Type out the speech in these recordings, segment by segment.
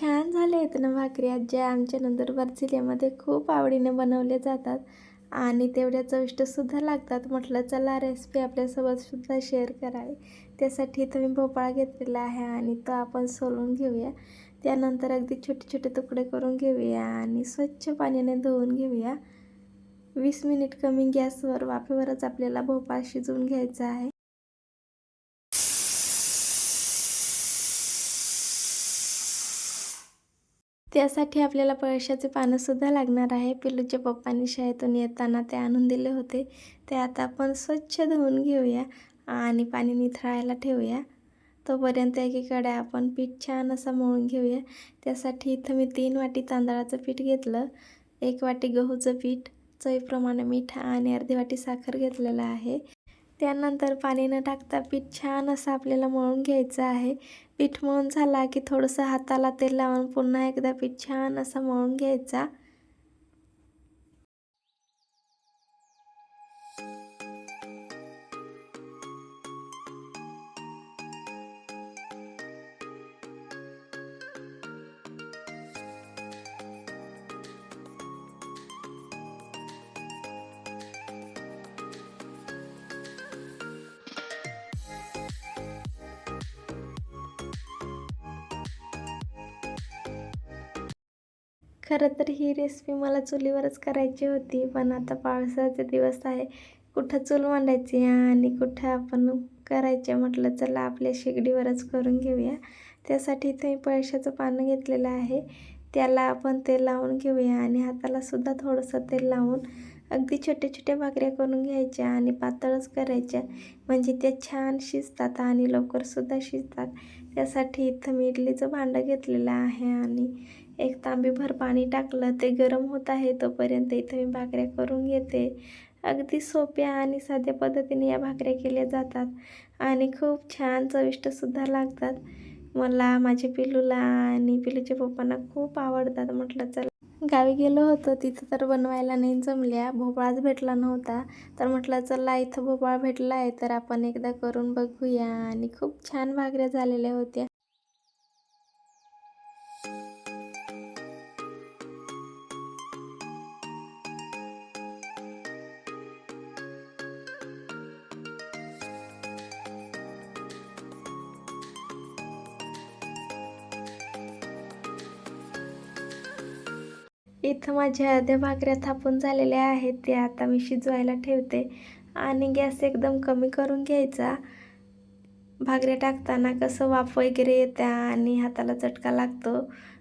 छान झाले आहेत ना भाकऱ्या ज्या आमच्या नंदुरबार जिल्ह्यामध्ये खूप आवडीने बनवले जातात आणि तेवढ्या चविष्टसुद्धा लागतात. म्हटलं चला रेसिपी आपल्यासोबतसुद्धा शेअर करावी. त्यासाठी इथं मी भोपळा घेतलेला आहे आणि तो आपण सोलून घेऊया. त्यानंतर अगदी छोटे छोटे तुकडे करून घेऊया आणि स्वच्छ पाण्याने धुवून घेऊया. वीस मिनिट कमी गॅसवर वाफेवरच आपल्याला भोपळा शिजवून घ्यायचा आहे. त्यासाठी आपल्याला पळशाचे पानंसुद्धा लागणार आहे. पिलूच्या पप्पांनी शाळेतून येताना ते आणून दिले होते. ते आता आपण स्वच्छ धुवून घेऊया आणि पाणी निथळायला ठेवूया. तोपर्यंत एकीकडे आपण पीठ छान असं मळून घेऊया. त्यासाठी इथं मी तीन वाटी तांदळाचं पीठ घेतलं. एक वाटी गहूचं पीठ चवीप्रमाणे मीठ आणि अर्धी वाटी साखर घेतलेलं आहे. त्यानंतर पाणी न टाकता पीठ छान असं आपल्याला मळून घ्यायचं आहे. पीठ मळून झाला की थोडंसं हाताला तेल लावून पुन्हा एकदा पीठ छान असं मळून घ्यायचा. खरं तर ही रेसिपी मला चुलीवरच करायची होती पण आता पावसाचे दिवस आहे. कुठं चूल मांडायची आणि कुठं आपण करायचे म्हटलं चला आपल्या शेगडीवरच करून घेऊया. त्यासाठी इथे मी पळशाचं पानं घेतलेलं आहे. त्याला आपण तेल लावून घेऊया आणि हाताला सुद्धा थोडंसं तेल लावून अगदी छोट्या छोट्या भाकऱ्या करून घ्यायच्या आणि पातळच करायच्या. म्हणजे त्या छान शिजतात आणि लवकरसुद्धा शिजतात. त्यासाठी इथं मी इडलीचं भांडं घेतलेलं आहे आणि एक तांबीभर पाणी टाकलं ते गरम होत आहे तोपर्यंत इथं मी भाकऱ्या करून घेते. अगदी सोप्या आणि साध्या पद्धतीने या भाकऱ्या केल्या जातात आणि खूप छान चविष्टसुद्धा लागतात. मला माझ्या पिलूला आणि पिलूच्या पप्पांना खूप आवडतात. म्हटलं चला. गावी गेलो होतो तिथं तर बनवायला नाही जमल्या. भोपळाच भेटला नव्हता. तर म्हटलं चला इथं भोपळा भेटला आहे तर आपण एकदा करून बघूया. आणि खूप छान भाकऱ्या झालेल्या होत्या. इथं माझ्या अर्ध्या भाकऱ्या थापून झालेल्या आहेत ते आता मी शिजवायला ठेवते. आणि गॅस एकदम कमी करून घ्यायचा. भाकऱ्या टाकताना कसं वाफ वगैरे येत्या आणि हाताला चटका लागतो.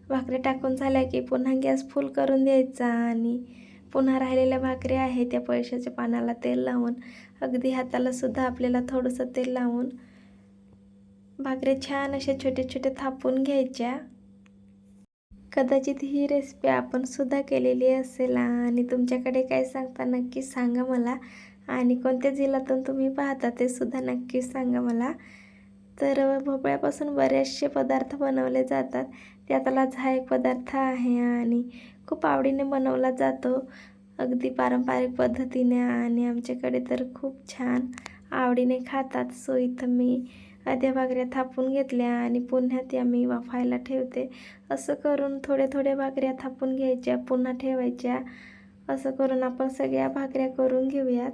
भाकऱ्या टाकून झाल्या की पुन्हा गॅस फुल करून द्यायचा आणि पुन्हा राहिलेल्या भाकऱ्या आहे त्या पैशाच्या पानाला तेल लावून. अगदी हातालासुद्धा आपल्याला थोडंसं तेल लावून. भाकऱ्या छान अशा छोट्या छोट्या थापून घ्यायच्या. कदाचित ही रेसिपी आपण सुद्धा केलेली असेल आणि तुमच्याकडे काय सांगता नक्की सांगा मला. आणि कोणत्या जिल्ह्यातून तुम्ही पाहता ते सुद्धा नक्कीच सांगा मला. तर भोपळ्यापासून बरेचसे पदार्थ बनवले जातात. त्यातलाच हा एक पदार्थ आहे आणि खूप आवडीने बनवला जातो. अगदी पारंपरिक पद्धतीने आणि आमच्याकडे तर खूप छान आवडीने खातात. सो इथं मी अर्ध्या भाकऱ्या थापून घेतल्या आणि पुन्हा त्या मी वाफायला ठेवते. असं करून थोड्या थोड्या भाकऱ्या थापून घ्यायच्या पुन्हा ठेवायच्या. असं करून आपण सगळ्या भाकऱ्या करून घेऊयात.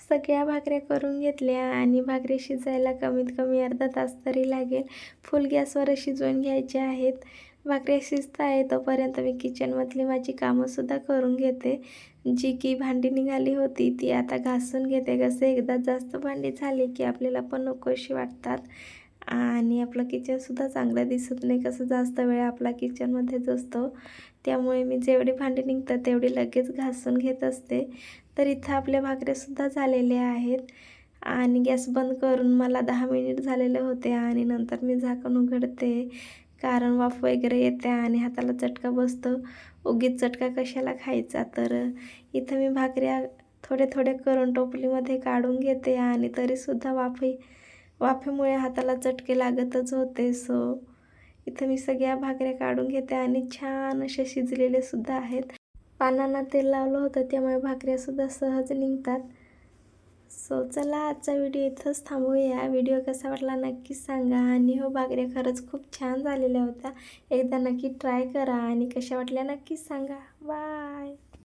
सगळ्या भाकऱ्या करून घेतल्या आणि भाकरी शिजायला कमीत कमी अर्धा तास तरी लागेल. फुल गॅसवर शिजवून घ्यायच्या आहेत. भाकऱ्या शिजत आहे तोपर्यंत मी किचनमधली माझी कामंसुद्धा करून घेते. जी की भांडी निघाली होती ती आता घासून घेते. कसं एकदा जास्त भांडी झाली की आपल्याला पण नकोशी वाटतात. आणि आपलं किचनसुद्धा चांगलं दिसत नाही. कसं जास्त वेळ आपला किचनमध्येच असतो. त्यामुळे मी जेवढी भांडी निघतात तेवढी लगेच घासून घेत असते. तर इथं आपल्या भाकऱ्यासुद्धा झालेल्या आहेत. आणि गॅस बंद करून मला दहा मिनिट झालेले होते आणि नंतर मी झाकण उघडते. कारण वाफ वगैरे येते आणि हाताला चटका बसतो. उगीच चटका कशाला खायचा? तर इथं मी भाकऱ्या थोडे थोडे करून टोपलीमध्ये काढून घेते आणि तरीसुद्धा वाफी वाफेमुळे हाताला चटके लागतच होते. सो इथं मी सगळ्या भाकऱ्या काढून घेते आणि छान असे शिजलेले सुद्धा आहेत. पानांना तेल लावलं होतं त्यामुळे भाकऱ्यासुद्धा सहज निघतात. सो चला आजचा व्हिडिओ इथंच थांबूया व्हिडिओ कसा वाटला नक्कीच सांगा. आणि हो भाकऱ्या खरंच खूप छान झालेल्या होत्या. एकदा नक्की ट्राय करा आणि कशा वाटल्या नक्कीच सांगा. बाय.